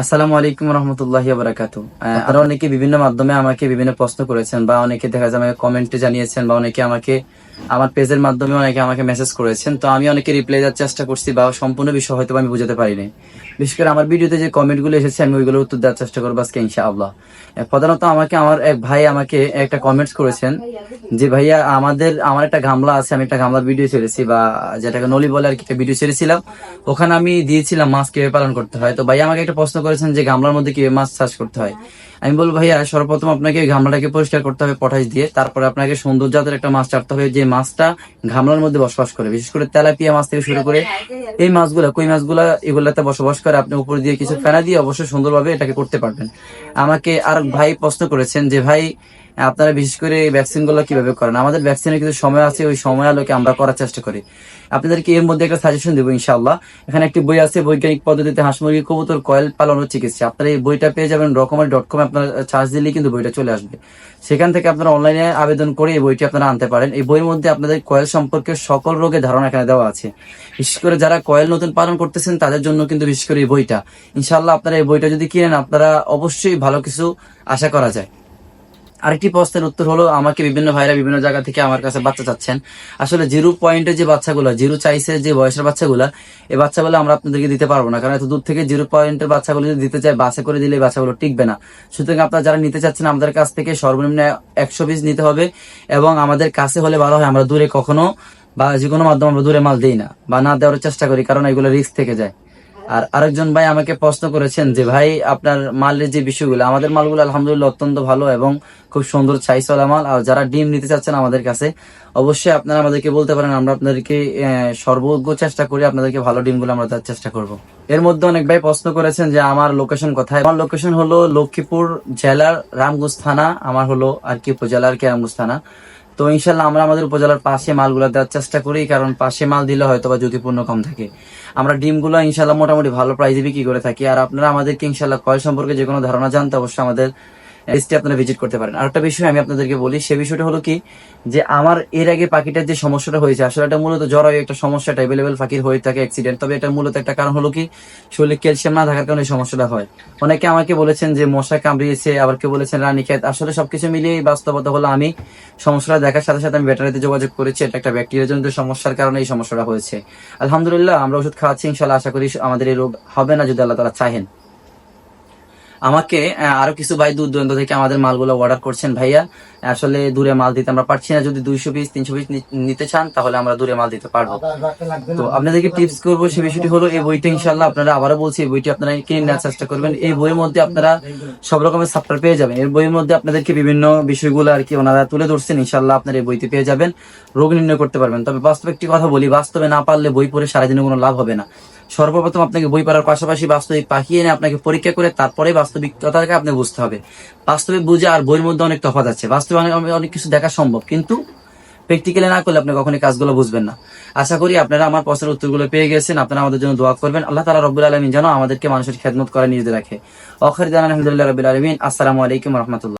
আসসালামু আলাইকুম রহমতুল্লাহ বারাকাত আপনারা অনেকে বিভিন্ন মাধ্যমে আমাকে বিভিন্ন প্রশ্ন করেছেন বা অনেকে দেখা যায় আমাকে কমেন্টে জানিয়েছেন বা অনেকে আমাকে আমার পেজের মাধ্যমে অনেকে আমাকে মেসেজ করেছেন। তো আমি অনেকে রিপ্লাই দেওয়ার চেষ্টা করছি বা সম্পূর্ণ বিষয় হয়তো আমি বুঝাতে পারিনি বিশেষ করে আমার ভিডিওতে যে কমেন্টগুলো এসেছে আমি ওইগুলো উত্তর দেওয়ার চেষ্টা করব আজকে ইনশাআল্লাহ। প্রধানত আমাকে আমার এক ভাই আমাকে একটা কমেন্টস করেছেন যে ভাইয়া আমাদের আমার একটা গামলা আছে আমি একটা গামলার ভিডিও ছেড়েছি বা যেটাকে নলি বলে আর কি একটা ভিডিও ছেড়েছিলাম। ওখানে আমি দিয়েছিলাম মাছ কীভাবে পালন করতে হয়। তো ভাইয়া আমাকে একটা প্রশ্ন করেছেন যে গামলার মধ্যে কীভাবে মাছ চাষ করতে হয়। আমি বলব, ভাইয়া, সর্বপ্রথম আপনাকে গামলাটাকে পরিষ্কার করতে হবে পটাশ দিয়ে। তারপরে আপনাকে সুন্দর জাতের একটা মাছ চাটতে হবে যে মাছটা গামলার মধ্যে বসবাস করে। বিশেষ করে তেলাপিয়া মাছ থেকে শুরু করে এই মাছগুলা, কই মাছগুলা, এগুলাতে বসবাস করে। আপনি উপর দিয়ে কিছু ফেনা দিয়ে অবশ্যই সুন্দরভাবে এটাকে করতে পারবেন। আমাকে আর ভাই প্রশ্ন করেছেন যে, ভাই আপনারা বিশেষ করে ভ্যাকসিনগুলো কীভাবে করেন? আমাদের ভ্যাকসিনের কিছু সময় আছে, ওই সময় আলোকে আমরা করার চেষ্টা করি। আপনাদেরকে এর মধ্যে একটা সাজেশন দেবো ইনশাআল্লাহ। এখানে একটি বই আছে, বৈজ্ঞানিক পদ্ধতিতে হাঁস মুরগি, কবুতর, কয়েল পালন ও চিকিৎসা। আপনারা এই বইটা পেয়ে যাবেন রকমের ডট কম আপনার চার্জ দিলেই কিন্তু বইটা চলে আসবে। সেখান থেকে আপনারা অনলাইনে আবেদন করে এই বইটি আপনারা আনতে পারেন। এই বইয়ের মধ্যে আপনাদের কয়েল সম্পর্কে সকল রোগের ধারণা এখানে দেওয়া আছে। বিশেষ করে যারা কয়েল নতুন পালন করতেছেন, তাদের জন্য কিন্তু বিশেষ করে এই বইটা। ইনশাআল্লাহ আপনারা এই বইটা যদি কিনেন, আপনারা অবশ্যই ভালো কিছু আশা করা যায়। আরেকটি প্রশ্নের উত্তর হলো, আমাকে বিভিন্ন ভাইরা বিভিন্ন জায়গা থেকে আমার কাছে বাচ্চা চাচ্ছেন। আসলে জিরো পয়েন্টে যে বাচ্চাগুলো, জিরো চাইছে যে বয়সের বাচ্চাগুলো এই বাচ্চাগুলো আমরা আপনাদেরকে দিতে পারব না। কারণ এত দূর থেকে জিরো পয়েন্টের বাচ্চাগুলো যদি দিতে চাই বাসে করে দিলে বাচ্চাগুলো টিকবে না। সুতরাং আপনারা যারা নিতে চাচ্ছেন, আমাদের কাছ থেকে সর্বনিম্ন একশো পিস নিতে হবে এবং আমাদের কাছে হলে ভালো হয়। আমরা দূরে কখনো বা যে কোনো মাধ্যমে আমরা দূরে মাল দিই না বা না দেওয়ার চেষ্টা করি, কারণ এগুলো রিস্ক থেকে যায়। আর আরেকজন ভাই আমাকে প্রশ্ন করেছেন যে, ভাই, আপনার মালের যে বিষয়গুলো, আমাদের মালগুলো আলহামদুলিল্লাহ অত্যন্ত ভালো এবং খুব সুন্দর চাইসলা মাল। আর যারা ডিম নিতে চাচ্ছেন আমাদের কাছে, অবশ্যই আপনারা আমাদেরকে বলতে পারেন, আমরা আপনাদেরকে সর্বোচ্চ চেষ্টা করি আপনাদেরকে ভালো ডিমগুলো আমরা দেওয়ার চেষ্টা করব। এর মধ্যে অনেক ভাই প্রশ্ন করেছেন যে, আমার লোকেশন কোথায়? আমার লোকেশন হলো লক্ষ্মীপুর জেলার রামগঞ্জ থানা, আমার হলো আর কি উপজেলার কি রামগঞ্জ থানা। তো ইনশাল্লাহ আমরা আমাদের উপজেলার পাশে মালগুলো দেওয়ার চেষ্টা করি, কারণ পাশে মাল দিলে হয়তো বা ঝুঁকিপূর্ণ কম থাকে। আমরা ডিমগুলো ইনশাল্লাহ মোটামুটি ভালো প্রাইজে বিক্রি করে থাকি। আর আপনারা আমাদেরকে ইনশাল্লাহ কয় সম্পর্কে যে কোনো ধারণা জানতে অবশ্যই আমাদের লিস্টে আপনারা ভিজিট করতে পারেন। আরেকটা বিষয় আমি আপনাদেরকে বলি, সে বিষয়টা হলো কি? যে আমার এর আগে পাখিটার যে সমস্যাটা হয়েছে, আসলে এটা মূলত জরায়ু একটা সমস্যা অ্যাভেলেবেল পাখির হয়ে থাকে অ্যাক্সিডেন্ট তবে এটা মূলত একটা কারণ হলো কি? শরীরে ক্যালসিয়াম না থাকার কারণে এই সমস্যাটা হয়। অনেকে আমাকে বলেছেন যে মশা কামড়িয়েছে, আবার কেউ বলেছেন রানীক্ষেত আসলে সবকিছু মিলিয়ে বাস্তবতা হলো আমি সমস্যাটা দেখার সাথে সাথে আমি ব্যাটারিতে যোগাযোগ করেছি, এটা একটা ব্যাকটেরিয়া জনিত সমস্যার কারণে এই সমস্যাটা হয়েছে। আলহামদুলিল্লাহ, আমরা ওষুধ খাওয়াচ্ছি ইনশাল্লাহ আশা করি আমাদের এই রোগ হবে না যদি আল্লাহ তারা চাহেন। আমাকে আরও কিছু ভাই দূর দূরান্ত থেকে আমাদের মালগুলো অর্ডার করছেন। ভাইয়া, আসলে দূরে মাল দিতে আমরা পারছি না। যদি দুইশো পিস তিনশো পিস নিতে চান, তাহলে আমরা দূরে মাল দিতে পারব। তো আপনাদেরকে টিপস করব সে বিষয়টি হলো, এই বইটা ইনশাল্লাহ আপনারা আবারও বলছি, এই বইটি আপনারা কিনে নেওয়ার চেষ্টা করবেন। এই বইয়ের মধ্যে আপনারা সব রকমের সাপ্টার পেয়ে যাবেন। এর বইয়ের মধ্যে আপনাদেরকে বিভিন্ন বিষয়গুলো আর কি ওনারা তুলে ধরছেন। ইনশাল্লাহ আপনারা এই বইতে পেয়ে যাবেন, রোগ নির্ণয় করতে পারবেন। তবে বাস্তবে একটি কথা বলি, বাস্তবে না পারলে বই পড়ে সারাদিনে কোনো লাভ হবে না। সর্বপ্রথম আপনাকে বই পড়ার পাশাপাশি বাস্তবিক পাখি এনে আপনাকে পরীক্ষা করে তারপরে বাস্তবিকতাকে আপনি বুঝতে হবে। বাস্তবে বুঝে আর বইয়ের মধ্যে অনেক তফাৎ আছে। বাস্তবে অনেক অনেক কিছু দেখা সম্ভব, কিন্তু প্র্যাকটিক্যালি না করলে আপনি কখনই কাজগুলো বুঝবেন না। আশা করি আপনারা আমার প্রশ্নের উত্তরগুলো পেয়ে গেছেন। আপনারা আমাদের জন্য দোয়া করবেন। আল্লাহ তালা রব্বুল আলমিন যেন আমাদেরকে মানুষের খেদমত করে নিজেদের রাখে। অখরিদান আলহামদুলিল্লাহ রবিল আলমিন। আসসালামু আলাইকুম রহমতুল্লাহ।